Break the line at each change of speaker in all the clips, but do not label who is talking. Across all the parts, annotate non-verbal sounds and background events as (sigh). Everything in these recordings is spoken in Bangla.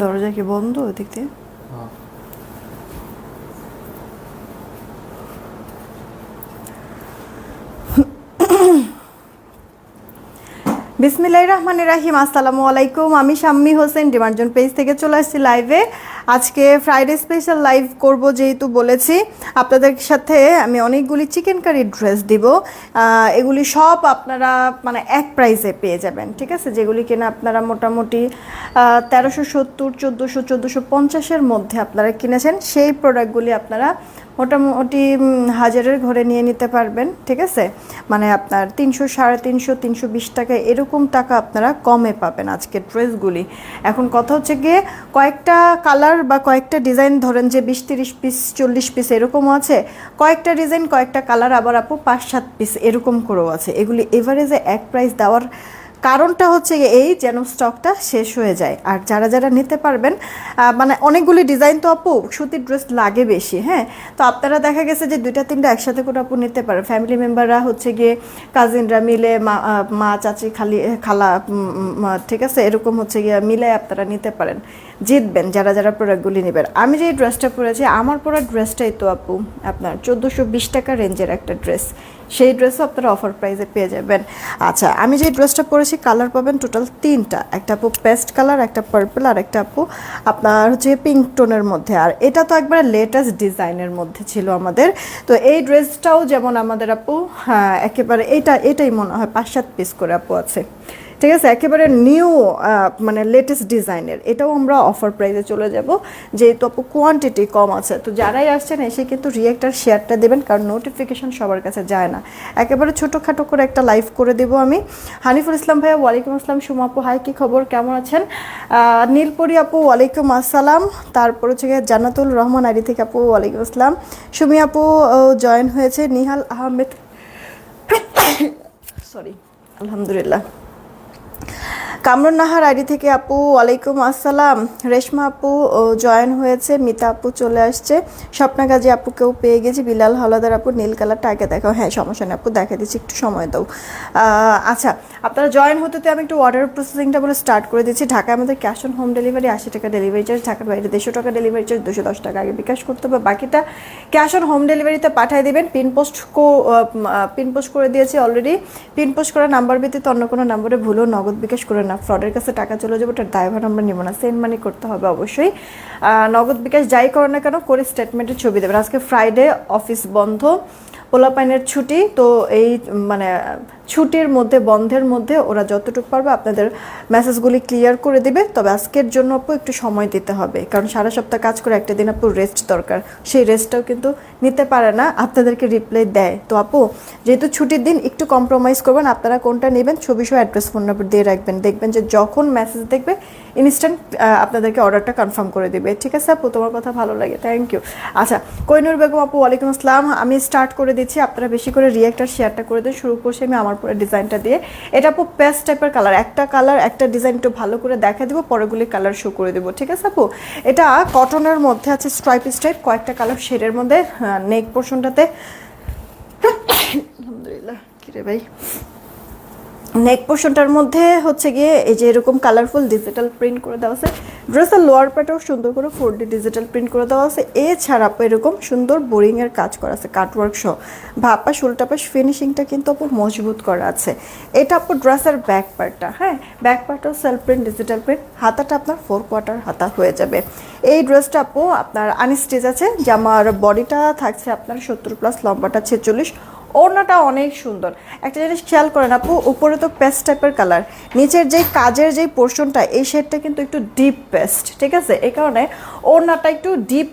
দরজা কি বন্ধ ওদিক দিয়ে? বিসমিল্লাহ রহমান রাহিম, আসসালামু আলাইকুম। আমি শাম্মী হোসেন ডিমার্জন পেজ থেকে চলে আসছি লাইভে। আজকে ফ্রাইডে স্পেশাল লাইভ করব যেহেতু বলেছি। আপনাদের সাথে আমি অনেকগুলি চিকেন কারি ড্রেস দিব। এগুলি সব আপনারা মানে এক প্রাইসে পেয়ে যাবেন, ঠিক আছে? যেগুলি কিনা আপনারা মোটামুটি তেরোশো সত্তর, চোদ্দোশো চোদ্দোশো পঞ্চাশের মধ্যে আপনারা কিনেছেন। সেই প্রোডাক্টগুলি আপনারা মোটামুটি হাজারের ঘরে নিয়ে নিতে পারবেন, ঠিক আছে? মানে আপনার তিনশো, সাড়ে তিনশো তিনশো বিশ টাকা এরকম টাকা আপনারা কমে পাবেন আজকের ড্রেসগুলি। এখন কথা হচ্ছে গিয়ে কয়েকটা কালার বা কয়েকটা ডিজাইন, ধরেন যে বিশ, তিরিশ পিস, চল্লিশ পিস এরকমও আছে, কয়েকটা ডিজাইন, কয়েকটা কালার আবার আপু পাঁচ, সাত পিস এরকম করেও আছে। এগুলি এভারেজে এক প্রাইস দেওয়ার কারণটা হচ্ছে এই যেন স্টকটা শেষ হয়ে যায়। আর যারা যারা নিতে পারবেন মানে অনেকগুলি ডিজাইন তো আপু, সুতির ড্রেস লাগে বেশি হ্যাঁ? তো আপনারা দেখা গেছে যে দুইটা, তিনটা একসাথে করে আপু নিতে পারেন। ফ্যামিলি মেম্বাররা হচ্ছে গিয়ে কাজিনরা মিলে মা চাচি খালি, খালা ঠিক আছে? এরকম হচ্ছে গিয়ে মিলে আপনারা নিতে পারেন। জিতবেন, যারা যারা প্রোডাক্টগুলি নেবেন। আমি যে ড্রেসটা পরেছি, আমার পরা ড্রেসটাই তো আপু আপনার চোদ্দোশো বিশ টাকা রেঞ্জের একটা ড্রেস। সেই ড্রেসও আপনারা অফার প্রাইসে পেয়ে যাবেন। আচ্ছা আমি যে ড্রেসটা পরেছি, কালার পাবেন টোটাল তিনটা। একটা আপু পেস্ট কালার, একটা পার্পল, আর একটা আপু আপনার হচ্ছে পিঙ্ক টোনের মধ্যে। আর এটা তো একবারে লেটেস্ট ডিজাইনের মধ্যে ছিল আমাদের। তো এই ড্রেসটাও যেমন আমাদের আপু হ্যাঁ একেবারে এটা, এটাই মনে হয়, পাঁচ সাত পিস করে আপু আছে। ঠিক আছে? একেবারে নিউ মানে লেটেস্ট ডিজাইনের এটাও আমরা অফার প্রাইসে চলে যাব। যেহেতু আপু কোয়ান্টিটি কম আছে, তো যারাই আসছেন এসে কিন্তু রিয়েক্টার শেয়ারটা দেবেন, কারণ নোটিফিকেশন সবার কাছে যায় না। একেবারে ছোটোখাটো করে একটা লাইভ করে দেবো আমি। হানিফুল ইসলাম ভাইয়া, ওয়ালাইকুম আসসালাম। সুমা আপু হাই কি খবর? কেমন আছেন? নীলপরি আপু, ওয়ালাইকুম আসসালাম। তারপর হচ্ছে জান্নাতুল রহমান আইডি থেকে আপু, ওয়ালাইকুম আসসালাম। সুমি আপু জয়েন হয়েছে। নিহাল আহমেদ। (coughs) সরি আলহামদুলিল্লাহ। কামরুন নাহার আইডি থেকে আপু, ওয়ালাইকুম আসসালাম। রেশমা আপু জয়েন হয়েছে, মিতা আপু চলে আসছে। স্বপ্না গাজী আপুকেও পেয়ে গেছি, বিলাল হলাদার আপু, নীল কালারটা আগে দেখাও। হ্যাঁ সমস্যা নেই আপু, দেখা দিচ্ছি, একটু সময় দাও। আচ্ছা আপনারা জয়েন হতে তো আমি একটু অর্ডার প্রসেসিংটা বলে স্টার্ট করে দিচ্ছি। ঢাকায় আমাদের ক্যাশ অন হোম ডেলিভারি আশি টাকা ডেলিভারি চার্জ ঢাকার বাইরে দেড়শো টাকা ডেলিভারি চার্জ দুশো দশ টাকা আগে বিকাশ করতে হবে। বাকিটা ক্যাশ অন হোম ডেলিভারিতে পাঠিয়ে দেবেন। পিন পোস্ট পিন পোস্ট করে দিয়েছি অলরেডি পিন পোস্ট করা নাম্বার ব্যতীত অন্য কোনো নাম্বারে ভুলও নগদ বিকাশ করে না ফ্রডের কাছে টাকা চলে যাবে, ওটার দায়ভার আমরা নেব না। সেন্ড মানি করতে হবে অবশ্যই। নগদ বিকাশ যাই করো না কেন, করে স্টেটমেন্টের ছবি দেবেন আজকে ফ্রাইডে অফিস বন্ধ, পোলাপাইনের ছুটি, তো এই মানে ছুটির মধ্যে, বন্ধের মধ্যে ওরা যতটুকু পারবে আপনাদের মেসেজগুলি ক্লিয়ার করে দিবে। তবে আজকের জন্য আপু একটু সময় দিতে হবে। কারণ সারা সপ্তাহ কাজ করে একটা দিন আপু রেস্ট দরকার। সেই রেস্টটাও কিন্তু নিতে পারে না, আপনাদেরকে রিপ্লাই দেয়। তো আপু, যেহেতু ছুটির দিন একটু কম্প্রোমাইজ করবেন, আপনারা কোনটা নেবেন? ছবি সহ অ্যাড্রেস ফোন নাম্বার দিয়ে রাখবেন। দেখবেন যে যখন মেসেজ দেখবে ইনস্ট্যান্ট আপনাদেরকে অর্ডারটা কনফার্ম করে দিবে। ঠিক আছে আপু? তোমার কথা ভালো লাগে। থ্যাংক ইউ আচ্ছা কৈনুর বেগম আপু, ওয়ালাইকুম আসসালাম। আমি স্টার্ট করে দিচ্ছি। আপনারা বেশি করে রিয়েক্টার শেয়ারটা করে দিন। শুরু করছি আমি আমার পরে ডিজাইনটা দিয়ে। এটা আপু পেস্ট টাইপের কালার একটা কালার একটা ডিজাইন একটু ভালো করে দেখা দেবো পরেগুলি কালার শো করে দেবো, ঠিক আছে আপু? এটা কটনের মধ্যে আছে স্ট্রাইপ স্ট্রাইপ কয়েকটা কালার শেডের মধ্যে নেক পোর্শনটাতে (coughs) আলহামদুলিল্লাহ কিরে ভাই? নেক পোর্শনটার মধ্যে হচ্ছে গিয়ে এই যে এরকম কালারফুল ডিজিটাল প্রিন্ট করে দেওয়া আছে। ড্রেসের লোয়ার প্যাটাও সুন্দর করে ফোর ডি ডিজিটাল প্রিন্ট করে দেওয়া আছে। এছাড়া এরকম সুন্দর বোরিংয়ের কাজ করা আছে কাটওয়ার্ক সহ। ভাপা শুলটাপাশ ফিনিশিংটা কিন্তু আপু মজবুত করা আছে। এটা আপু ড্রেসের ব্যাক পার্টটা হ্যাঁ? ব্যাক পার্টও সেলফ প্রিন্ট ডিজিটাল প্রিন্ট হাতাটা আপনার ফোর কোয়ার্টার হাতা হয়ে যাবে। এই ড্রেসটা আপু আপনার আনস্টিচ আছে, জামার বডিটা থাকছে আপনার সত্তর প্লাস লম্বাটা ছেচল্লিশ। ওড়নাটা অনেক সুন্দর। একটা জিনিস খেয়াল করেন আপু, উপরে তো পেস্ট টাইপের কালার। নিচের যে কাজের যে পোর্শনটা, এই শেডটা কিন্তু একটু ডিপ পেস্ট, ঠিক আছে? এই কারণে ওড়নাটা একটু ডিপ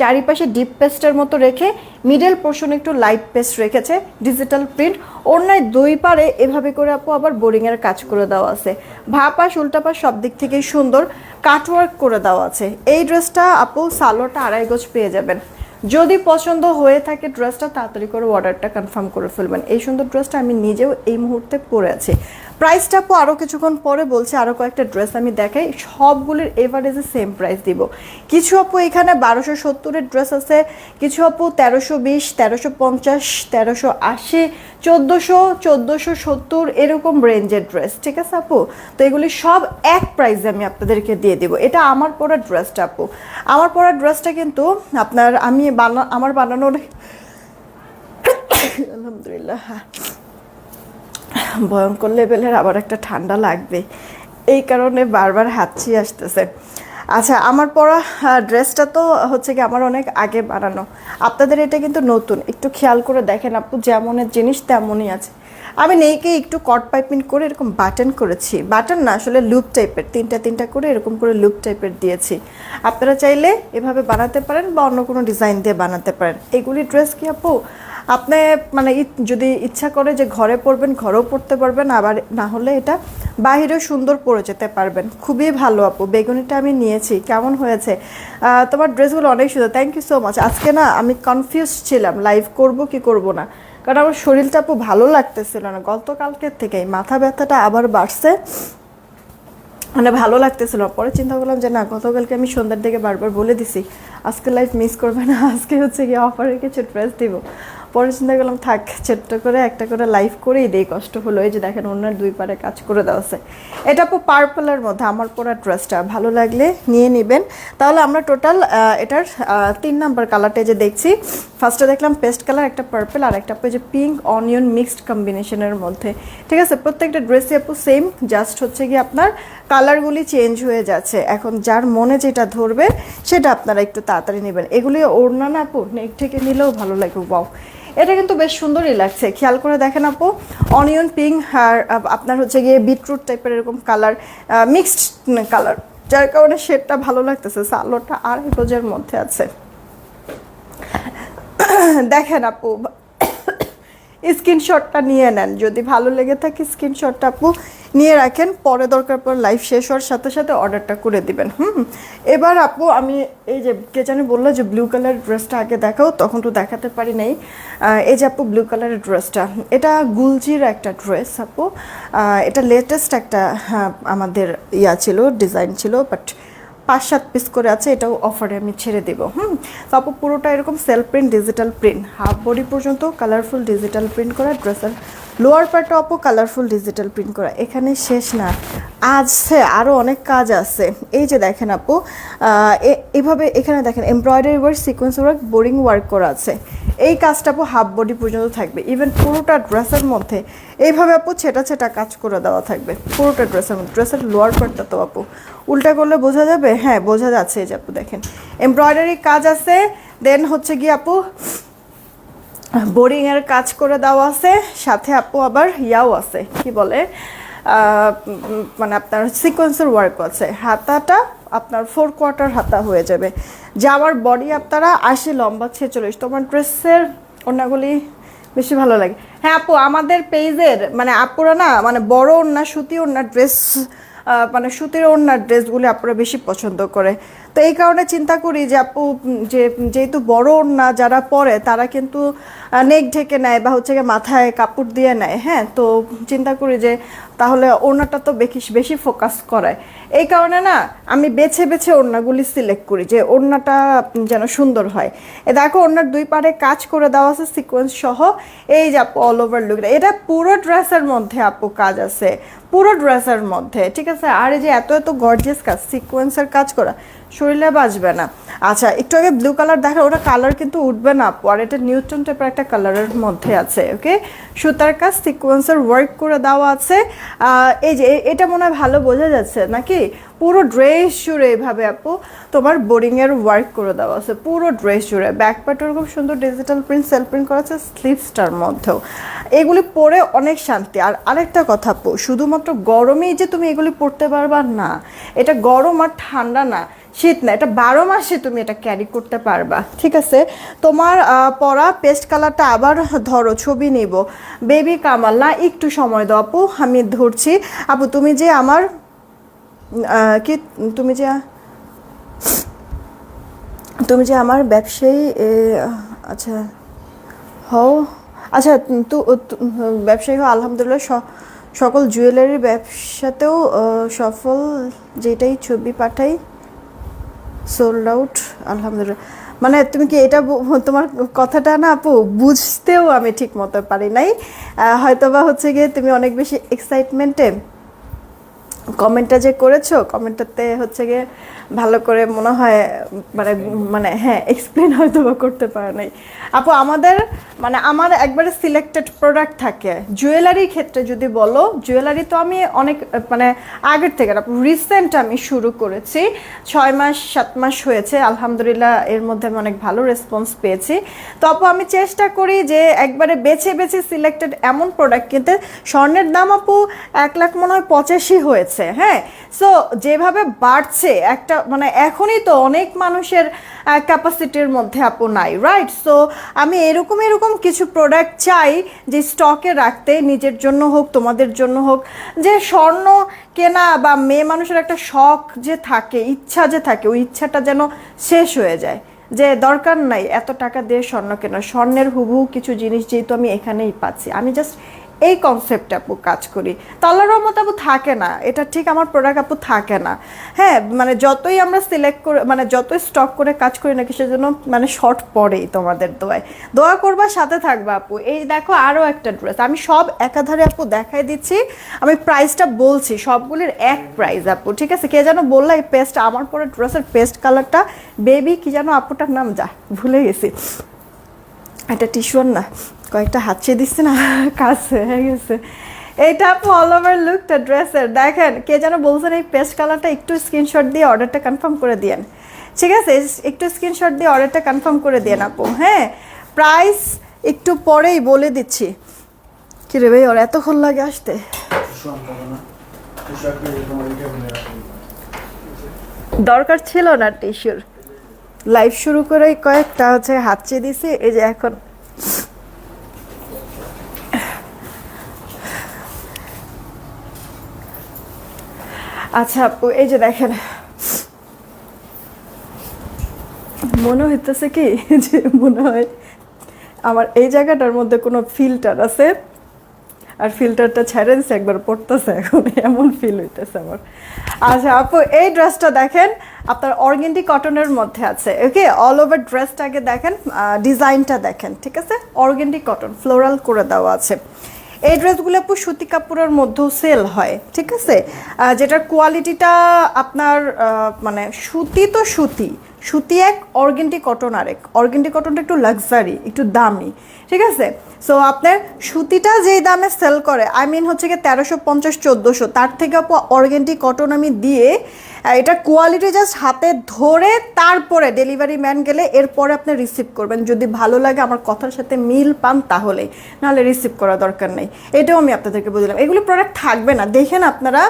চারিপাশে ডিপ পেস্টের মতো রেখে মিডল পোর্শন একটু লাইট পেস্ট রেখেছে, ডিজিটাল প্রিন্ট। ওড়নায় দুই পারে এভাবে করে আপু আবার বোরিংয়ের কাজ করে দেওয়া আছে। ভাপাস উল্টাপাস সব দিক থেকেই সুন্দর। কাটওয়ার্ক করে দেওয়া আছে। এই ড্রেসটা আপু সালোয়ারটা আড়াই গজ পেয়ে যাবেন। যদি পছন্দ হয়ে থাকে ড্রেসটা তাড়াতাড়ি করে অর্ডারটা কনফার্ম করে ফেলবেন। এই সুন্দর ড্রেসটা আমি নিজেও এই মুহূর্তে পরে আছি। প্রাইসটা আপু আরও কিছুক্ষণ পরে বলছে আরও কয়েকটা ড্রেস আমি দেখাই, সবগুলির এভারেজে সেম প্রাইস দিব। কিছু আপু এখানে বারোশো সত্তরের ড্রেস আছে, কিছু আপু তেরোশো বিশ, তেরোশো পঞ্চাশ, তেরোশো আশি, চোদ্দোশো চোদ্দোশো সত্তর এরকম রেঞ্জের ড্রেস ঠিক আছে আপু? তো এগুলি সব এক প্রাইসে আমি আপনাদেরকে দিয়ে দিব। এটা আমার পরা ড্রেসটা আপু। আমার পরা ড্রেসটা কিন্তু আপনার আমি বানা, আমার বানানোর (coughs) আলহামদুলিল্লাহ হ্যাঁ। ভয়ঙ্কর লেভেলের আবার একটা ঠান্ডা লাগবে। এই কারণে বারবার হাঁচি আসতেছে। আচ্ছা আমার পরা ড্রেসটা তো হচ্ছে কি আমার অনেক আগে বানানো। আপনাদের এটা কিন্তু নতুন। একটু খেয়াল করে দেখেন আপু, যেমনের জিনিস তেমনই আছে। আমি নেইকে একটু কট পাইপিং করে এরকম বাটন করেছি। বাটন না, আসলে লুপ টাইপের, তিনটা তিনটা করে এরকম করে লুপ টাইপের দিয়েছি। আপনারা চাইলে এভাবে বানাতে পারেন বা অন্য কোনো ডিজাইন দিয়ে বানাতে পারেন। এগুলি ড্রেস কি আপু আপনি মানে যদি ইচ্ছা করে যে ঘরে পরবেন ঘরেও পড়তে পারবেন, আবার না হলে এটা বাহিরেও সুন্দর পরে যেতে পারবেন। খুবই ভালো আপু, বেগুনিটা আমি নিয়েছি, কেমন হয়েছে? তোমার ড্রেসগুলো অনেক সুন্দর থ্যাংক ইউ সো মাচ আজকে না আমি কনফিউজ ছিলাম লাইভ করব কি করব না। কারণ আমার শরীরটা আপু ভালো লাগতেছিল না, গতকালকের থেকেই মাথা ব্যথাটা আবার বাড়ছে। মানে ভালো লাগতেছিল পরে চিন্তা করলাম যে না, গতকালকে আমি সন্ধ্যার দিকে বারবার বলে দিছি, আজকে লাইফ মিস করবে না, আজকে হচ্ছে গিয়ে অফারের কিছু ড্রেস দিব। পরে চিন্তা করলাম, থাক, ছোট্ট করে একটা করে লাইভ করেই দেই, কষ্ট হলো। এই যে দেখেন, অন্যের দুই পারে কাজ করে দেওয়া আছে। এটা আপু পার্পলের মধ্যে, আমার পরা ড্রেসটা ভালো লাগলে নিয়ে নেবেন। তাহলে আমরা টোটাল এটার তিন নাম্বার কালারটা যে দেখছি। ফার্স্টে দেখলাম পেস্ট কালার একটা পার্পল আর একটা যে পিঙ্ক অনিয়ন মিক্সড কম্বিনেশনের মধ্যে। ঠিক আছে? প্রত্যেকটা ড্রেসই আপু সেম জাস্ট হচ্ছে কি আপনার কালারগুলি চেঞ্জ হয়ে যাচ্ছে। এখন যার মনে যেটা ধরবে, সেটা আপনারা একটু তাড়াতাড়ি নেবেন। এগুলি ওড়না না আপু নেক থেকে নিলেও ভালো লাগবে বাও এটা কিন্তু বেশ সুন্দরই লাগছে। খেয়াল করে দেখেন আপু অনিয়ন পিঙ্ক আর আপনার হচ্ছে গিয়ে বিটরুট টাইপের এরকম কালার মিক্সড কালার যার কারণে শেডটা ভালো লাগতেছে। সালোটা আর গজের মধ্যে আছে। দেখেন আপু স্ক্রিনশটটা নিয়ে নেন। যদি ভালো লেগে থাকে স্ক্রিনশটটা আপু নিয়ে রাখেন। পরে দরকার পর লাইভ শেষ হওয়ার সাথে সাথে অর্ডারটা করে দিবেন। হুম এবার আপু আমি এই যে কে জানি বলল যে ব্লু কালারের ড্রেসটা আগে দেখাও তখন তো দেখাতে পারি নাই। এই যে আপু ব্লু কালারের ড্রেসটা এটা গুলজির একটা ড্রেস আপু। এটা লেটেস্ট একটা হ্যাঁ, আমাদের ইয়া ছিল ডিজাইন ছিল বাট পাঁচ সাত পিস করে আছে, এটাও অফারে আমি ছেড়ে দেবো, হুম? তো আপু, পুরোটা এরকম self print digital print half body পর্যন্ত কালারফুল ডিজিটাল প্রিন্ট করা ড্রেসের লোয়ার পার্টও আপু কালারফুল ডিজিটাল প্রিন্ট করা, এখানে শেষ না, আছে আরও অনেক কাজ আছে, এই যে দেখেন আপু এভাবে এখানে দেখেন embroidery work sequence work boring work করা আছে, এই কাজটা আপু হাফ বডি পর্যন্ত থাকবে ইভেন পুরোটা ড্রেসের মধ্যে, এইভাবে আপু ছেটা ছেটা কাজ করে দেওয়া থাকবে, পুরোটা ড্রেসের মধ্যে ড্রেসের লোয়ার পার্টটা তো আপু উল্টা করলে বোঝা যাবে? হ্যাঁ বোঝা যাচ্ছে এই যে আপু দেখেন। এমব্রয়ডারি কাজ আছে দেন হচ্ছে গিয়ে আপু বোরিং এর কাজ করে দেওয়া আছে, সাথে আপু আবার ইয়াও আছে, কি বলে? মানে আপনার সিকোয়েন্সের ওয়ার্ক আছে। হাতাটা আপনার ফোর কোয়ার্টার হাতা হয়ে যাবে। যাওয়ার বডি আপনারা আশি, লম্বা ছেচল্লিশ। তোমার ড্রেসের ওনাগুলি বেশি ভালো লাগে। হ্যাঁ আপু, আমাদের পেজের মানে আপুরা না মানে বড় ওড়না, সুতি ওড়না ড্রেস মানে সুতির ওড়নার ড্রেসগুলি আপনারা বেশি পছন্দ করে। তো এই কারণে চিন্তা করি যে আপু যে, যেহেতু বড় ওড়না যারা পরে, তারা কিন্তু নেক ঢেকে নেয় বা হচ্ছে মাথায় কাপড় দিয়ে নেয় হ্যাঁ? তো চিন্তা করি যে তাহলে ওড়নাটা তো বেশি বেশি ফোকাস করায়। এই কারণে না, আমি বেছে বেছে ওড়নাগুলি সিলেক্ট করি যে ওড়নাটা যেন সুন্দর হয়। এ দেখো, ওড়নার দুই পারে কাজ করে দেওয়া আছে সিকোয়েন্স সহ। এই যে আপু অল ওভার লুক এটা পুরো ড্রেসের মধ্যে আপু কাজ আছে। পুরো ড্রেসের মধ্যে, ঠিক আছে? আর এই যে এত এত গর্জিয়াস কাজ সিকোয়েন্সের কাজ করা শরীরে বাজবে না। আচ্ছা একটু আগে ব্লু কালার দেখা ওটা কালার কিন্তু উঠবে না। আপু আর এটা নিউটন টাইপের একটা কালারের মধ্যে আছে ওকে সুতার কাজ সিকোয়েন্সের ওয়ার্ক করে দেওয়া আছে। এই যে এটা মনে হয় ভালো বোঝা যাচ্ছে, নাকি? পুরো ড্রেস জুড়ে এইভাবে আপু, তোমার বোরিংয়ের ওয়ার্ক করে দেওয়া আছে, পুরো ড্রেস জুড়ে। ব্যাক পার্টের খুব সুন্দর ডিজিটাল প্রিন্ট সেল প্রিন্ট করা আছে স্লিভসটার মধ্যেও। এগুলি পরে অনেক শান্তি। আর আরেকটা কথা আপু, শুধুমাত্র গরমেই যে তুমি এগুলি পরতে পারবা না, এটা গরম আর ঠান্ডা না। শীত না, এটা বারো মাসে তুমি এটা ক্যারি করতে পারবা। ঠিক আছে? তোমার পরা পেস্ট কালারটা আবার ধরো, ছবি নিব। বেবি কামাল, না, একটু সময় দাও আপু, আমি ধরছি। আপু, তুমি যে আমার কি, তুমি যে তুমি যে আমার ব্যবসায়ী আচ্ছা হও আচ্ছা তু ব্যবসায়ী হও, আলহামদুলিল্লাহ সকল জুয়েলারি ব্যবসাতেও সফল যেটাই ছবি পাঠাই সোল্ড আউট আলহামদুলিল্লাহ। মানে তুমি কি এটা (laughs) তোমার কথাটা না আপু, বুঝতেও আমি ঠিক মতো পারি নাই। হয়তোবা হচ্ছে গিয়ে তুমি অনেক বেশি এক্সাইটমেন্টে কমেন্টটা যে করেছ কমেন্টটাতে হচ্ছে গিয়ে ভালো করে মনে হয় মানে মানে হ্যাঁ এক্সপ্লেন হয়তো বা করতে পারে নাই। আপু আমাদের মানে আমার একবারে সিলেক্টেড প্রোডাক্ট থাকে। জুয়েলারি ক্ষেত্রে যদি বলো জুয়েলারি তো আমি অনেক মানে আগের থেকে রিসেন্ট আমি শুরু করেছি। ছয় মাস সাত মাস হয়েছে আলহামদুলিল্লাহ এর মধ্যে আমি অনেক ভালো রেসপন্স পেয়েছি। তো আপু আমি চেষ্টা করি যে একবারে বেছে বেছে সিলেক্টেড এমন প্রোডাক্ট কিনতে। স্বর্ণের দাম আপু এক লাখ মনে হয় পঁচাশি হয়েছে হ্যাঁ? সো যেভাবে বাড়ছে একটা মানে এখনই তো অনেক মানুষের ক্যাপাসিটির মধ্যে আপু নাই রাইট সো আমি এরকম এরকম কিছু প্রোডাক্ট চাই যে স্টকে রাখতে নিজের জন্য হোক, তোমাদের জন্য হোক, যে স্বর্ণ কেনা বা মেয়ে মানুষের একটা শখ যে থাকে, ইচ্ছা যে থাকে, ওই ইচ্ছাটা যেন শেষ হয়ে যায়। যে দরকার নাই, এত টাকা দিয়ে স্বর্ণ কেনা, স্বর্ণের হুবহু কিছু জিনিস যেহেতু আমি এখানেই পাচ্ছি। আমি জাস্ট এই কনসেপ্টে আপু কাজ করি। তলার রহমত আপু থাকে না। এটা ঠিক আমার প্রোডাক্ট আপু থাকে না। হ্যাঁ মানে যতই আমরা সিলেক্ট করে মানে যতই স্টক করে কাজ করি না কিসের জন্য মানে শর্ট পড়েই তোমাদের দোয়ায়। দোয়া করবা, সাথে থাকবা আপু। এই দেখো আরও একটা ড্রেস আমি সব একাধারে আপু দেখাই দিচ্ছি। আমি প্রাইসটা বলছি, সবগুলির এক প্রাইস আপু, ঠিক আছে? কে যেন বললা এই পেস্ট আমার পরে ড্রেসের পেস্ট কালারটা বেবি কি যেন আপুটার নাম, যা, ভুলে গেছি। এটা টিস্যুর না। কয়েকটা হাঁচিয়ে দিচ্ছে না কাজ হয়ে গেছে। এটা আপু অল ওভার লুকটা ড্রেসের দেখেন, কে যেন বলছেন এই পেস্ট কালারটা একটু স্ক্রিনশট দিয়ে অর্ডারটা কনফার্ম করে দিয়েন। ঠিক আছে? একটু স্ক্রিনশট দিয়ে অর্ডারটা কনফার্ম করে দিয়েন আপু হ্যাঁ? প্রাইস একটু পরেই বলে দিচ্ছি। কি রে ভাই, ওর এতক্ষণ লাগে আসতে? দরকার ছিল না টিস্যুর লাইভ শুরু করে কয়েকটা হচ্ছে হাত চেয়ে দিছে, এই যে এখন। আচ্ছা আপু এই যে দেখেন। মনে হইতেছে কি, (laughs) যে মনে হয় আমার এই জায়গাটার মধ্যে কোনো ফিল্টার আছে আর ফিল্টারটা ছেড়ে দিছে, একবার পড়তেছে এখন, (laughs) এমন ফিল হইতেছে আমার। আচ্ছা আপু, এই ড্রেসটা দেখেন, আপনার অর্গেন্ডি কটনের মধ্যে আছে ওকে অল ওভার ড্রেসটাকে দেখেন ডিজাইনটা দেখেন, ঠিক আছে? অর্গেন্ডি কটন ফ্লোরাল করে দেওয়া আছে। এই ড্রেসগুলো আপু সুতি কাপড়ের মধ্যেও সেল হয়, ঠিক আছে? যেটার কোয়ালিটিটা আপনার মানে সুতি তো সুতি সুতি এক, অর্গেন্টি কটন আরেক। অর্গেন্টি কটনটা একটু লাক্সারি একটু দামি, ঠিক আছে? সো আপনার সুতিটা যেই দামে সেল করে আই মিন হচ্ছে গিয়ে তেরোশো পঞ্চাশ, চোদ্দোশো, তার থেকে আপু অর্গেন্টি কটন আমি দিয়ে এটা কোয়ালিটি জাস্ট হাতে ধরে তারপরে ডেলিভারি ম্যান গেলে এরপরে আপনি রিসিভ করবেন। যদি ভালো লাগে, আমার কথার সাথে মিল পান তাহলেই নাহলে রিসিভ করা দরকার নেই। এটাও আমি আপনাদেরকে বুঝলাম এগুলো প্রোডাক্ট থাকবে না দেখেন আপনারা,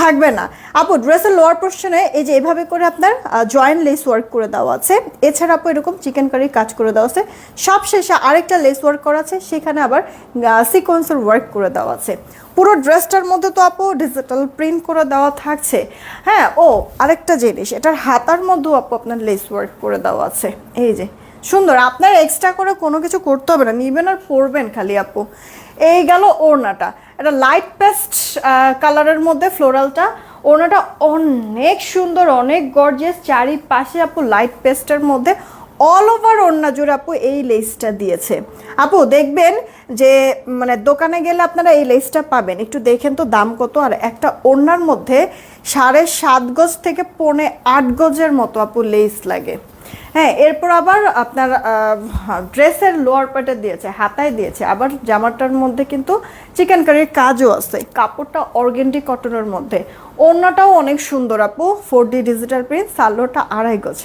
থাকবে না। আপু ড্রেসের লোয়ার পোর্শনে এই যে এভাবে করে আপনার জয়েন্ট লেস ওয়ার্ক করে দেওয়া আছে। এছাড়া আপু এরকম চিকেন কারি কাজ করে দেওয়া আছে। সব শেষে আরেকটা লেস ওয়ার্ক করা আছে, সেখানে আবার সিকোয়েন্সের ওয়ার্ক করে দেওয়া আছে। পুরো ড্রেসটার মধ্যে তো আপু ডিজিটাল প্রিন্ট করে দেওয়া থাকছে। হ্যাঁ ও, আরেকটা জিনিস, এটার হাতার মধ্যেও আপু আপনার লেস ওয়ার্ক করে দেওয়া আছে। এই যে, সুন্দর, আপনার এক্সট্রা করে কোনো কিছু করতে হবে না, নিবেন আর পরবেন খালি আপু। এই গেল ওড়নাটা, এটা লাইট পেস্ট কালারের মধ্যে ফ্লোরালটা ওড়নাটা অনেক সুন্দর, অনেক গর্জিয়াস চারিপাশে আপু লাইট পেস্টের মধ্যে অল ওভার ওড়না জুড়ে আপু এই লেসটা দিয়েছে। আপু দেখবেন যে মানে দোকানে গেলে আপনারা এই লেসটা পাবেন। একটু দেখেন তো দাম কত। আর একটা ওড়নার মধ্যে সাড়ে সাত গজ থেকে পৌনে আট গজের মতো আপু লেস লাগে। হ্যাঁ এরপর আবার আপনার ড্রেসের লোয়ার পার্টে দিয়েছে, হাতায় দিয়েছে। আবার জামাটার মধ্যে কিন্তু চিকেন কারির কাজও আছে। কাপড়টা অর্গেন্ডি কটনের মধ্যে। ওড়নাটাও অনেক সুন্দর আপু। ফোর ডি ডিজিটাল প্রিন্ট সালোটা আড়াই গজ।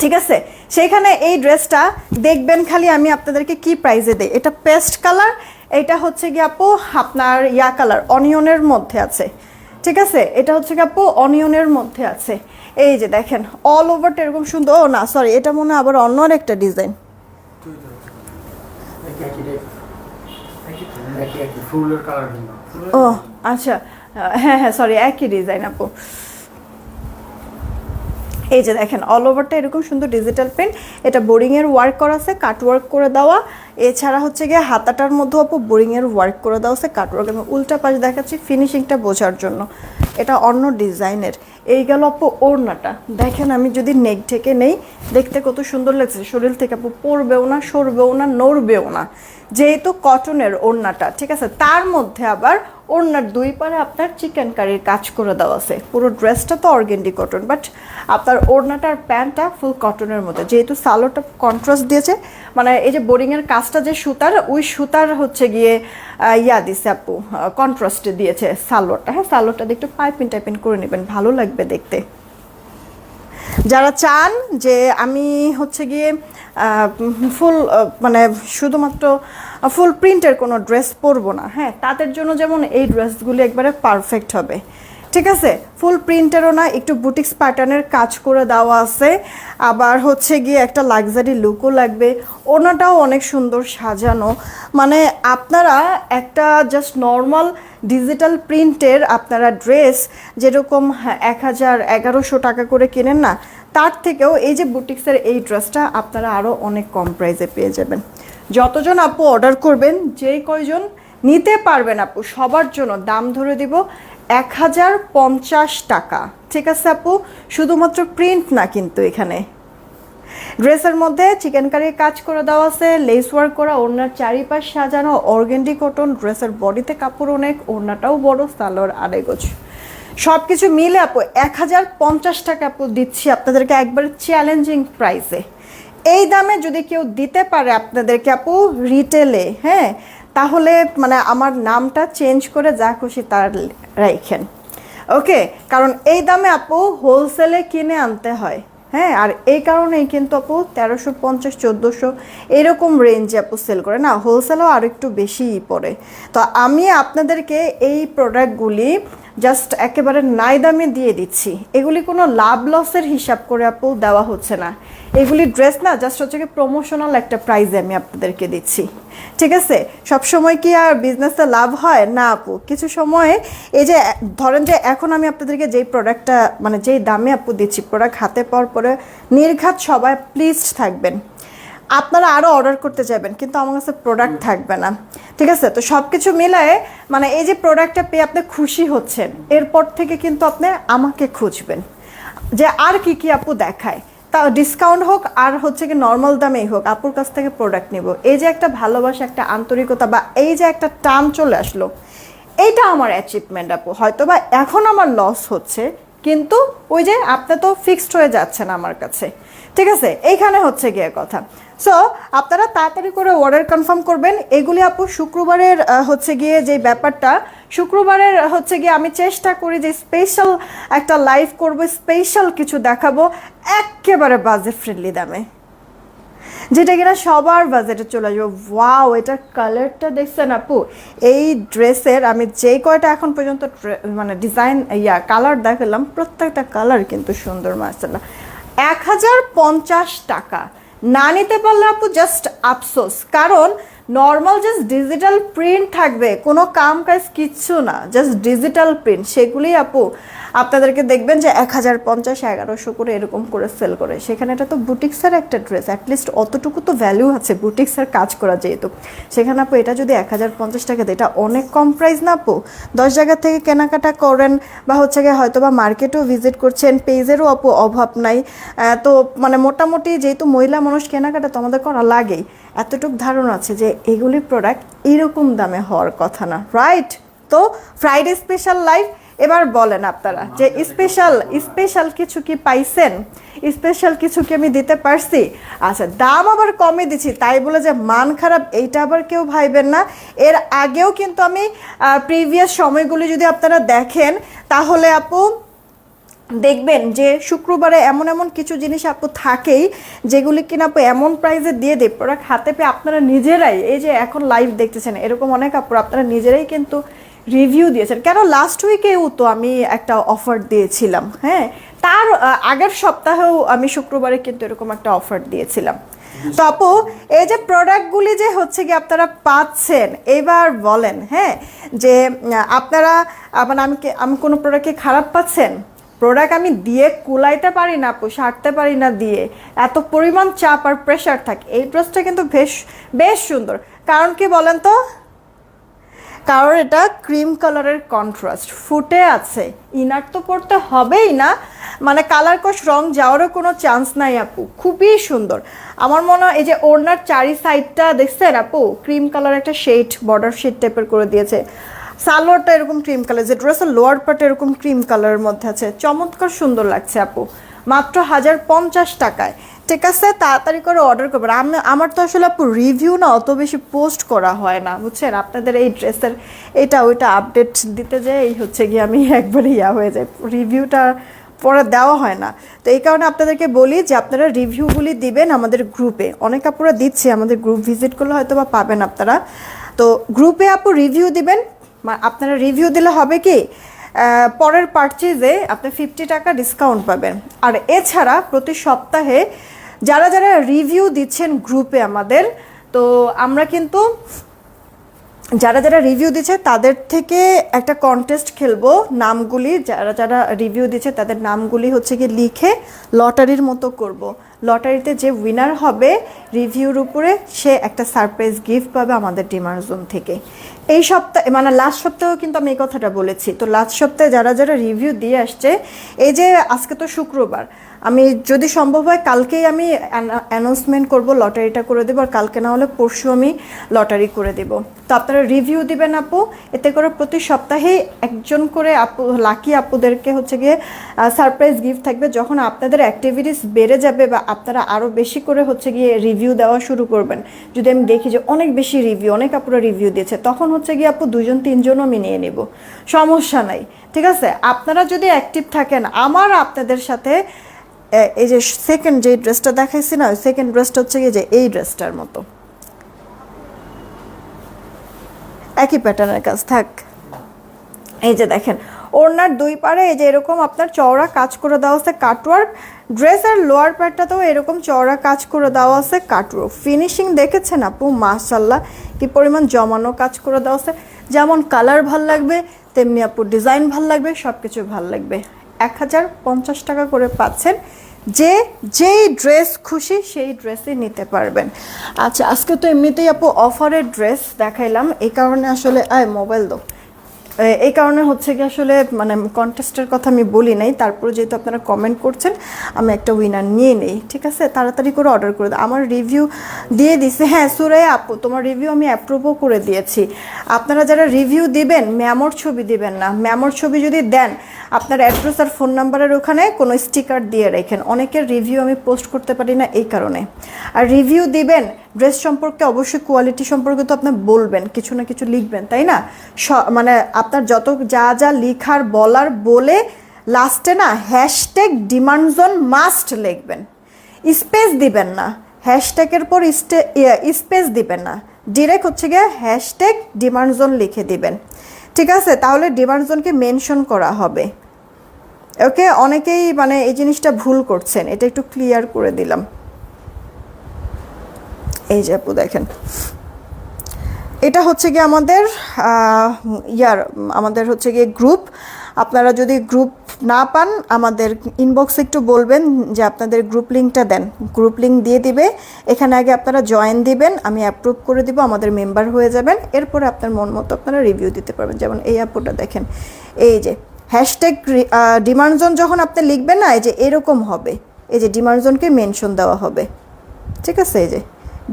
ঠিক আছে? সেইখানে এই ড্রেসটা দেখবেন খালি আমি আপনাদেরকে কি প্রাইজে দেই। এটা পেস্ট কালার এটা হচ্ছে কি আপু আপনার ইয়া কালার, অনিয়নের মধ্যে আছে। ঠিক আছে? এটা হচ্ছে কি আপু অনিয়নের মধ্যে আছে। এই যে দেখেন অল ওভারটা এরকম সুন্দর, ও না সরি এটা মনে হয় আবার অন্য একটা ডিজাইন ও আচ্ছা হ্যাঁ হ্যাঁ সরি একই ডিজাইন আপু। এই যে দেখেন অল ওভারটা এরকম সুন্দর ডিজিটাল প্রিন্ট এটা বোরিংয়ের ওয়ার্ক করা আছে কাট ওয়ার্ক করে দেওয়া। এছাড়া হচ্ছে গিয়ে হাতাটার মধ্যে অপ বোরিংয়ের ওয়ার্ক করে দেওয়া আছে, কাট ওয়ার্ক আমি উল্টা পাশ দেখাচ্ছি ফিনিশিংটা বোঝার জন্য। এটা অন্য ডিজাইনের। এই গেল আপু ওড়নাটা। দেখেন আমি যদি নেক ঢেকে নেই, দেখতে কত সুন্দর লাগছে। শরীর থেকে আপু পরবেও না, সরবেও না, নড়বেও না। যেহেতু কটনের ওড়নাটা, ঠিক আছে? তার মধ্যে আবার ওড়নার দুই পারে আপনার চিকেন কারির কাজ করে দেওয়া আছে। পুরো ড্রেসটা তো অর্গেন্ডি কটন বাট আপনার ওড়নাটার প্যান্টটা ফুল কটনের মধ্যে। যেহেতু সালোটা কন্ট্রাস্ট দিয়েছে মানে এই যে বোরিংয়ের কাজটা যে সুতার, ওই সুতার হচ্ছে গিয়ে ইয়া দিছে আপু কন্ট্রাস্ট দিয়েছে সালোয়ারটা হ্যাঁ সালোয়ারটা একটু পাইপিন টাইপিন করে নেবেন, ভালো লাগবে দেখতে। যারা চান যে আমি হচ্ছে গিয়ে ফুল মানে শুধুমাত্র ফুল প্রিন্টের কোনো ড্রেস পরবো না হ্যাঁ? তাদের জন্য যেমন এই ড্রেসগুলি একবারে পারফেক্ট হবে। ঠিক আছে? ফুল প্রিন্টেরও না একটু বুটিক্স প্যাটার্নের কাজ করে দেওয়া আছে। আবার হচ্ছে গিয়ে একটা লাক্সারি লুকও লাগবে। ওনাটাও অনেক সুন্দর সাজানো। মানে আপনারা একটা জাস্ট নর্মাল ডিজিটাল প্রিন্টের আপনারা ড্রেস যেরকম হ্যাঁ, এক হাজার এগারোশো টাকা করে কেনেন না তার থেকেও এই যে বুটিক্সের এই ড্রেসটা আপনারা আরও অনেক কম প্রাইসে পেয়ে যাবেন। যতজন আপু অর্ডার করবেন, যেই কয়জন নিতে পারবেন আপু, সবার জন্য দাম ধরে দিব এক হাজার পঞ্চাশ টাকা। ঠিক আছে আপু? শুধুমাত্র প্রিন্ট না কিন্তু এখানে। ড্রেসের মধ্যে চিকেন কারির কাজ করে দেওয়া আছে লেস ওয়ার্ক করা, ওড়নার চারিপাশ সাজানো অর্গেন্ডি কটন ড্রেসের বডিতে কাপড় অনেক, ওড়নাটাও বড়, সালোয়ার আড়াইগোছ সব কিছু মিলে আপু, এক হাজার পঞ্চাশ টাকা আপু দিচ্ছি আপনাদেরকে একবারে চ্যালেঞ্জিং প্রাইসে এই দামে যদি কেউ দিতে পারে আপনাদেরকে আপু রিটেলে হ্যাঁ? তাহলে মানে আমার নামটা চেঞ্জ করে যা খুশি তার রাইখেন। ওকে? কারণ এই দামে আপু হোলসেলে কিনে আনতে হয় হ্যাঁ? আর এই কারণেই কিন্তু আপু তেরোশো পঞ্চাশ, চোদ্দোশো এরকম রেঞ্জে আপু সেল করে। না হোলসেলও আর একটু বেশিই পড়ে। তো আমি আপনাদেরকে এই প্রোডাক্টগুলি জাস্ট একেবারে নাই দামে দিয়ে দিচ্ছি। এগুলি কোনো লাভ লসের হিসাব করে আপু দেওয়া হচ্ছে না। এগুলি ড্রেস না, জাস্ট হচ্ছে কি প্রমোশনাল একটা প্রাইজে আমি আপনাদেরকে দিচ্ছি। ঠিক আছে? সব সময় কি আর বিজনেসে লাভ হয়? না আপু। কিছু সময়ে এই যে, ধরেন যে এখন আমি আপনাদেরকে যেই প্রোডাক্টটা মানে যেই দামে আপু দিচ্ছি প্রোডাক্ট হাতে পাওয়ার পরে নির্ঘাত সবাই প্লিজড থাকবেন। আপনারা আরও অর্ডার করতে যাবেন, কিন্তু আমার কাছে প্রোডাক্ট থাকবে না। ঠিক আছে? তো সব কিছু মিলায়ে মানে এই যে প্রোডাক্টটা পেয়ে আপনি খুশি হচ্ছেন, এরপর থেকে কিন্তু আপনি আমাকে খুঁজবেন। যে আর কি কি আপু দেখায়। তা ডিসকাউন্ট হোক, আর হচ্ছে কি নর্মাল দামেই হোক, আপুর কাছ থেকে প্রোডাক্ট নিব। এই যে একটা ভালোবাসা, একটা আন্তরিকতা, বা এই যে একটা টান চলে আসলো, এইটা আমার অ্যাচিভমেন্ট আপু। হয়তো বা এখন আমার লস হচ্ছে, কিন্তু ওই যে আপনি তো ফিক্সড হয়ে যাচ্ছেন আমার কাছে। ঠিক আছে? এইখানে হচ্ছে গিয়ে কথা। সো আপনারা তাড়াতাড়ি করে অর্ডার কনফার্ম করবেন। এগুলি আপু শুক্রবারের হচ্ছে গিয়ে যে ব্যাপারটা, শুক্রবারের হচ্ছে গিয়ে আমি চেষ্টা করি যে স্পেশাল একটা লাইভ করব স্পেশাল কিছু দেখাবো, একেবারে বাজেট ফ্রেন্ডলি দামে। যেটা কিনা সবার বাজেটে চলে যাব ওয়াও এটার কালারটা দেখছেন আপু? এই ড্রেসের আমি যেই কয়টা এখন পর্যন্ত মানে ডিজাইন ইয়া কালার দেখালাম, প্রত্যেকটা কালার কিন্তু সুন্দর মাসাল্লাহ এক হাজার পঞ্চাশ টাকা। না নিতে পারলে আপু জাস্ট আফসোস। কারণ নর্মাল জাস্ট ডিজিটাল প্রিন্ট থাকবে। কোনো কাম কাজ কিচ্ছু না। জাস্ট ডিজিটাল প্রিন্ট সেগুলি আপু, আপনাদেরকে দেখবেন যে এক হাজার পঞ্চাশ, এগারোশো করে এরকম করে সেল করে। সেখানে এটা তো বুটিক্সের একটা ড্রেস অ্যাটলিস্ট অতটুকু তো ভ্যালু আছে বুটিক্সের কাজ করা যেহেতু। সেখানে আপু, এটা যদি এক হাজার পঞ্চাশ টাকা দেয়, এটা অনেক কম প্রাইস না আপু? দশ জায়গা থেকে কেনাকাটা করেন বা হচ্ছে গিয়ে হয়তো বা মার্কেটেও ভিজিট করছেন পেজেরও আপু অভাব নাই। তো মানে মোটামুটি যেহেতু মহিলা মানুষ কেনাকাটা তো আমাদের করা লাগেই। এতটুকু ধারণা আছে যে এগুলি প্রোডাক্ট এরকম দামে হওয়ার কথা না রাইট তো ফ্রাইডে স্পেশাল লাইফ এবার বলেন আপনারা যে স্পেশাল স্পেশাল কিছু কি পাইছেন? স্পেশাল কিছু কি আমি দিতে পারছি? আচ্ছা দাম আবার কমে দিচ্ছি তাই বলে যে মান খারাপ এইটা আবার কেউ ভাইবেন না। এর আগেও কিন্তু আমি প্রিভিয়াস সময়গুলি যদি আপনারা দেখেন তাহলে আপু দেখবেন যে শুক্রবারে এমন এমন কিছু জিনিস আপু থাকেই যেগুলি কিনা আপু এমন প্রাইসে দিয়ে দেয়। প্রোডাক্ট হাতে পেয়ে আপনারা নিজেরাই এই যে এখন লাইভ দেখতেছেন এরকম অনেক আপু আপনারা নিজেরাই কিন্তু রিভিউ দিয়েছেন। কেন লাস্ট উইকেও তো আমি একটা অফার দিয়েছিলাম হ্যাঁ? তার আগের সপ্তাহেও আমি শুক্রবারে কিন্তু এরকম একটা অফার দিয়েছিলাম। তো আপু এই যে প্রোডাক্টগুলি যে হচ্ছে কি আপনারা পাচ্ছেন এবার বলেন হ্যাঁ? যে আপনারা মানে আমি আমি কোনো প্রোডাক্টকে খারাপ পাচ্ছেন? প্রোডাক্ট আমি দিয়ে কুলাইতে পারি না আপু সারতে পারি না দিয়ে। এত পরিমাণ চাপ আর প্রেশার থাকে। এই ড্রেসটা কিন্তু বেশ বেশ সুন্দর। কারণ কি বলেন তো? কারণ এটা ক্রিম কালারের কন্ট্রাস্ট ফুটে আছে। ইনার তো পড়তে হবেই না। মানে কালার কোশ রং যাওয়ারও কোনো চান্স নাই আপু। খুবই সুন্দর। আমার মনে হয় এই যে ওড়নার চারি সাইডটা দেখছেন আপু? ক্রিম কালার একটা শেড বর্ডার শেড টাইপের করে দিয়েছে। সালোয়ারটা এরকম ক্রিম কালার যে ড্রেসের লোয়ার পার্ট এরকম ক্রিম কালারের মধ্যে আছে। চমৎকার সুন্দর লাগছে আপু। মাত্র হাজার পঞ্চাশ টাকায়। ঠিক আছে, তাড়াতাড়ি করে অর্ডার করবেন। আমি, আমার তো আসলে আপু রিভিউ না অত বেশি পোস্ট করা হয় না, বুঝছেন? আপনাদের এই ড্রেসের এটা ওইটা আপডেট দিতে যাই এই হচ্ছে গিয়ে আমি (laughs) একবারে ইয়া হয়ে যাই। রিভিউটা পরে দেওয়া হয় না। তো এই কারণে আপনাদেরকে বলি যে আপনারা রিভিউগুলি দিবেন আমাদের গ্রুপে অনেক আপুরা দিচ্ছে আমাদের গ্রুপ ভিজিট করলে হয়তো বা পাবেন আপনারা। তো গ্রুপে আপু রিভিউ দিবেন আপনারা রিভিউ দিলে হবে কি পরের পারচেজে আপনি ফিফটি টাকা ডিসকাউন্ট পাবেন। আর এছাড়া প্রতি সপ্তাহে যারা যারা রিভিউ দিচ্ছেন গ্রুপে আমাদের, তো আমরা কিন্তু যারা যারা রিভিউ দিচ্ছে তাদের থেকে একটা কন্টেস্ট খেলব নামগুলি। যারা যারা রিভিউ দিচ্ছে তাদের নামগুলি হচ্ছে কি লিখে লটারির মতো করব। লটারিতে যে উইনার হবে রিভিউর উপরে সে একটা সারপ্রাইজ গিফট পাবে আমাদের ডিমার জোন থেকে। এই সপ্তাহে মানে লাস্ট সপ্তাহেও কিন্তু আমি এই কথাটা বলেছি। তো লাস্ট সপ্তাহে যারা যারা রিভিউ দিয়ে আসছে, এই যে আজকে তো শুক্রবার, আমি যদি সম্ভব হয় কালকেই আমি অ্যানাউন্সমেন্ট করব, লটারিটা করে দেবো, আর কালকে না হলে পরশু আমি লটারি করে দেব। তো আপনারা রিভিউ দিবেন আপু, এতে করে প্রতি সপ্তাহে একজন করে আপু লাকি আপুদেরকে হচ্ছে গিয়ে সারপ্রাইজ গিফট থাকবে, যখন আপনাদের অ্যাক্টিভিটিস বেড়ে যাবে বা আপনারা আরও বেশি করে হচ্ছে গিয়ে রিভিউ দেওয়া শুরু করবেন। যদি আমি দেখি যে অনেক বেশি রিভিউ অনেক আপুরা রিভিউ দিয়েছে, তখন হচ্ছে গিয়ে আপু দুজন তিনজনও আমি নিয়ে নেব। সমস্যা নাই, ঠিক আছে? আপনারা যদি অ্যাক্টিভ থাকেন, আমার আপনাদের সাথে এই যে সেকেন্ড যে ড্রেসটা দেখাইছি না সেকেন্ড ড্রেসটা হচ্ছে গিয়ে যে এই ড্রেসটার মতো। একই প্যাটার্নের কাজ, থাক। এই যে দেখেন, ওড়নার দুই পারে এই যে এরকম আপনার চওড়া কাজ করে দেওয়া হচ্ছে কাটওয়ার্ক ড্রেস আর লোয়ার প্যাডটাতেও এরকম চওড়া কাজ করে দেওয়া আছে, কাটরো। ফিনিশিং দেখেছেন আপু? মাশাল্লাহ কি পরিমাণ জমানো কাজ করে দেওয়া আছে। যেমন কালার ভালো লাগবে, তেমনি আপু ডিজাইন ভালো লাগবে সব কিছু ভালো লাগবে। এক হাজার পঞ্চাশ টাকা করে পাচ্ছেন। যে যেই ড্রেস খুশি সেই ড্রেসই নিতে পারবেন। আচ্ছা আজকে তো এমনিতেই আপু অফারের ড্রেস দেখাইলাম। এই কারণে আসলে, আয়, মোবাইল দো এই কারণে হচ্ছে কি আসলে মানে কন্টেস্টের কথা আমি বলি নাই, তারপর যেহেতু আপনারা কমেন্ট করছেন, আমি একটা উইনার নিয়ে নেই, ঠিক আছে? তাড়াতাড়ি করে অর্ডার করে আমার রিভিউ দিয়ে দিছে হ্যাঁ সুরাই আপু, তোমার রিভিউ আমি অ্যাপ্রুভও করে দিয়েছি। আপনারা যারা রিভিউ দিবেন ম্যামোর ছবি দিবেন না। ম্যামোর ছবি যদি দেন, আপনার অ্যাড্রেস আর ফোন নাম্বারের ওখানে কোনো স্টিকার দিয়ে রাখেন। অনেকের রিভিউ আমি পোস্ট করতে পারি না এই কারণে। আর রিভিউ দিবেন ড্রেস সম্পর্কে অবশ্যই কোয়ালিটি সম্পর্কে তো আপনি বলবেন, কিছু না কিছু লিখবেন, তাই না? মানে আপনার যত, যা যা লিখার, বলার বলে লাস্টে না হ্যাশট্যাগ ডিমান্ড জোন মাস্ট লিখবেন। স্পেস দিবেন না হ্যাশট্যাগের পর স্পেস দিবেন না ডিরেক্ট হচ্ছে গিয়ে হ্যাশট্যাগ ডিমান্ড জোন লিখে দিবেন। ঠিক আছে, তাহলে ডিমান্ড জোনকে মেনশন করা হবে। ওকে অনেকেই মানে এই জিনিসটা ভুল করছেন, এটা একটু ক্লিয়ার করে দিলাম। এই যে আপু দেখেন। এটা হচ্ছে গিয়ে আমাদের ইয়ার, আমাদের হচ্ছে গিয়ে গ্রুপ আপনারা যদি গ্রুপ না পান, আমাদের ইনবক্সে একটু বলবেন যে আপনাদের গ্রুপ লিঙ্কটা দেন। গ্রুপ লিঙ্ক দিয়ে দিবে। এখানে আগে আপনারা জয়েন দিবেন, আমি অ্যাপ্রুভ করে দিব, আমাদের মেম্বার হয়ে যাবেন। এরপরে আপনার মন মতো আপনারা রিভিউ দিতে পারবেন। যেমন এই অ্যাপটা দেখেন। এই যে হ্যাশট্যাগ ডিমান্ড জোন যখন আপনি লিখবেন না, এই যে এরকম হবে। এই যে ডিমান্ড জোনকে মেনশন দেওয়া হবে। ঠিক আছে, এই যে।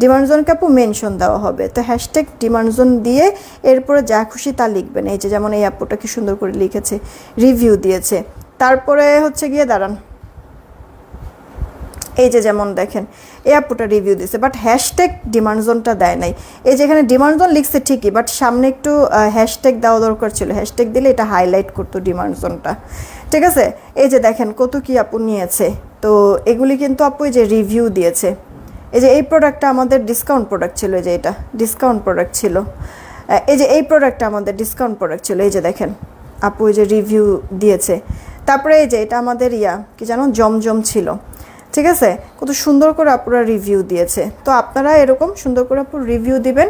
ডিমান্ড জোনকে আপু মেনশন দেওয়া হবে। তো হ্যাশট্যাগ ডিমান্ড জোন দিয়ে এরপরে যা খুশি তা লিখবেন। এই যে যেমন এই আপুটা কি সুন্দর করে লিখেছে রিভিউ দিয়েছে। তারপরে হচ্ছে গিয়ে দাঁড়ান। এই যে যেমন দেখেন, এই আপুটা রিভিউ দিয়েছে বাট হ্যাশট্যাগ ডিমান্ড জোনটা দেয় নাই। এই যে এখানে ডিমান্ড জোন লিখছে ঠিকই বাট সামনে একটু হ্যাশট্যাগ দেওয়া দরকার ছিল। হ্যাশট্যাগ দিলে এটা হাইলাইট করতো ডিমান্ড জোনটা ঠিক আছে? এই যে দেখেন, কত কি আপু নিয়েছে। তো এগুলি কিন্তু আপু এই যে রিভিউ দিয়েছে। এই যে এই প্রোডাক্টটা আমাদের ডিসকাউন্ট প্রোডাক্ট ছিল, এই যে এটা ডিসকাউন্ট প্রোডাক্ট ছিল। এই যে এই প্রোডাক্টটা আমাদের ডিসকাউন্ট প্রোডাক্ট ছিল, এই যে দেখেন, আপু এই যে রিভিউ দিয়েছে। তারপরে এই যে এটা আমাদের ইয়া, কি জানো, জমজম ছিল। ঠিক আছে? কত সুন্দর করে আপুরা রিভিউ দিয়েছে। তো আপনারা এরকম সুন্দর করে আপু রিভিউ দিবেন,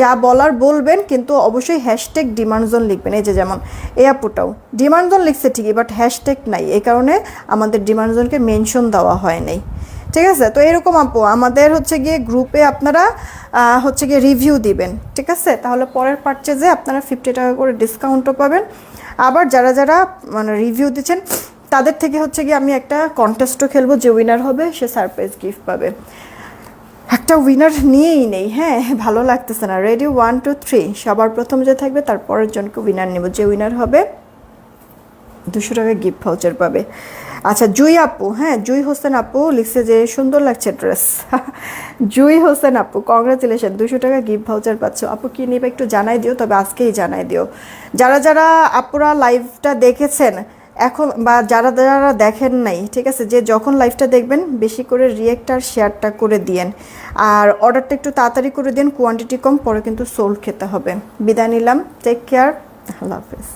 যা বলার বলবেন, কিন্তু অবশ্যই হ্যাশট্যাগ ডিমান্ড জোন লিখবেন। এই যে যেমন, এই আপুটাও ডিমান্ড জোন লিখছে ঠিকই বাট হ্যাশট্যাগ নাই। এই কারণে আমাদের ডিমান্ড জোনকে মেনশন দেওয়া হয় নাই। ঠিক আছে? তো এরকম আপু, আমাদের হচ্ছে গিয়ে গ্রুপে আপনারা হচ্ছে গিয়ে রিভিউ দিবেন, ঠিক আছে? তাহলে পরের পারচেজে আপনারা ফিফটি টাকা করে ডিসকাউন্টও পাবেন। আবার যারা যারা মানে রিভিউ দিচ্ছেন, তাদের থেকে হচ্ছে গিয়ে আমি একটা কন্টেস্টও খেলব, যে উইনার হবে, সে সারপ্রাইজ গিফট পাবে। একটা উইনার নিয়েই নেই হ্যাঁ? (laughs) ভালো লাগতেছে না। রেডি ওয়ান টু থ্রি সবার প্রথম যে থাকবে তার পরের জনকে উইনার নেব। যে উইনার হবে, দুশো টাকা গিফট ভাউচার পাবে। আচ্ছা জুই আপু হ্যাঁ জুই হোসেন আপু লিখছে যে, সুন্দর লাগছে ড্রেস (laughs) জুই হোসেন আপু কংগ্রাচুলেশন দুশো টাকা গিফট ভাউচার পাচ্ছ। আপু, কি নেবে একটু জানাই দিও, তবে আজকেই জানাই দিও। যারা যারা আপুরা লাইভটা দেখেছেন, এখন বা যারা যারা দেখেন নাই, ঠিক আছে, যে যখন লাইভটা দেখবেন, বেশি করে রিয়েক্ট আর শেয়ারটা করে দিয়েন। আর অর্ডারটা একটু তাড়াতাড়ি করে দিন কোয়ান্টিটি কম, পরে কিন্তু সোল্ড খেতে হবে। বিদায় নিলাম টেক কেয়ার আল্লাহ হাফেজ।